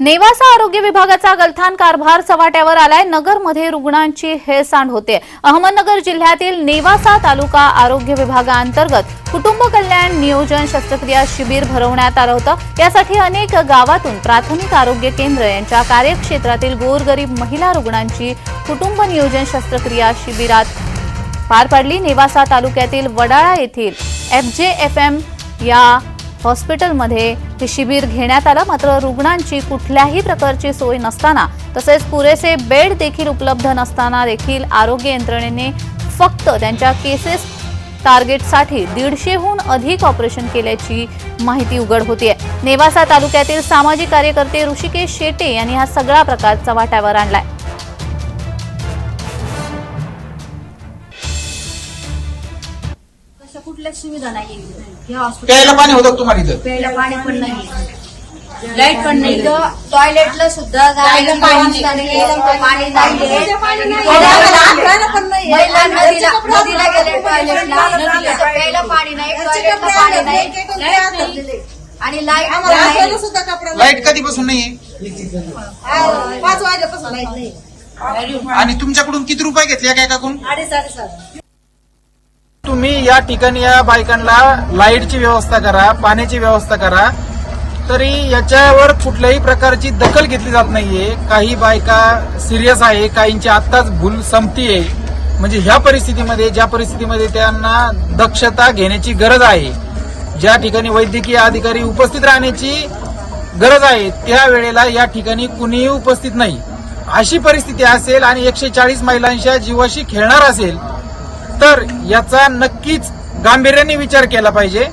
नेवासा आरोग्य विभागाचा गलथान कारभार चव्हाट्यावर आलाय. नगरमध्ये रुग्णांची हेळसांड होते. अहमदनगर जिल्ह्यातील नेवासा तालुका आरोग्य विभागाअंतर्गत कुटुंब कल्याण नियोजन शस्त्रक्रिया शिबिर भरवण्यात आलं होतं. यासाठी अनेक गावातून प्राथमिक आरोग्य केंद्र यांच्या कार्यक्षेत्रातील गोरगरीब महिला रुग्णांची कुटुंब नियोजन शस्त्रक्रिया शिबिरात पार पडली. नेवासा तालुक्यातील वडाळा येथील एफ जे एफ एम या हॉस्पिटलमध्ये हे शिबिर घेण्यात आलं. मात्र रुग्णांची कुठल्याही प्रकारची सोय नसताना तसेच पुरेसे बेड देखील उपलब्ध नसताना देखील आरोग्य यंत्रणेने फक्त त्यांच्या केसेस टार्गेटसाठी दीडशेहून अधिक ऑपरेशन केल्याची माहिती उघड होतीये. नेवासा तालुक्यातील सामाजिक कार्यकर्ते ऋषिकेश शेटे यांनी हा सगळा प्रकार चव्हाट्यावर आणलाय. कुठल्याच सुविधा नाही हॉस्पिटल प्यायला पाणी होतं का तुम्हाला इथं? प्यायला पाणी पण नाही. लाइट पण नाही. टॉयलेटला सुद्धा जायला पाणी नाही. पाणी नाही. महिला नदीला नदीला गेले टॉयलेटला नदीला प्यायला पाणी नाही. टॉयलेटला पाणी नाही. लाइट नाही. आणि लाइट पण नाही. लाइट कधीपासून नाहीये? पाच वाजल्यापासून लाइट नाही. आणि तुमच्याकडून किती रुपये घेतले काय काकून? अडीच अडीच हजार. तुम्ही या ठिकाणी या बायकांना लाईटची व्यवस्था करा पाण्याची व्यवस्था करा. तरी याच्यावर कुठल्याही प्रकारची दखल घेतली जात नाहीये. काही बायका सिरियस आहे काहींची आत्ताच भूल संपतीये. म्हणजे ह्या परिस्थितीमध्ये ज्या परिस्थितीमध्ये त्यांना दक्षता घेण्याची गरज आहे ज्या ठिकाणी वैद्यकीय अधिकारी उपस्थित राहण्याची गरज आहे त्या वेळेला या ठिकाणी कुणीही उपस्थित नाही. अशी परिस्थिती असेल आणि एकशे चाळीस महिलांच्या जीवाशी खेळणार असेल तर याचा नक्कीच गांभीर्याने विचार केला पाहिजे.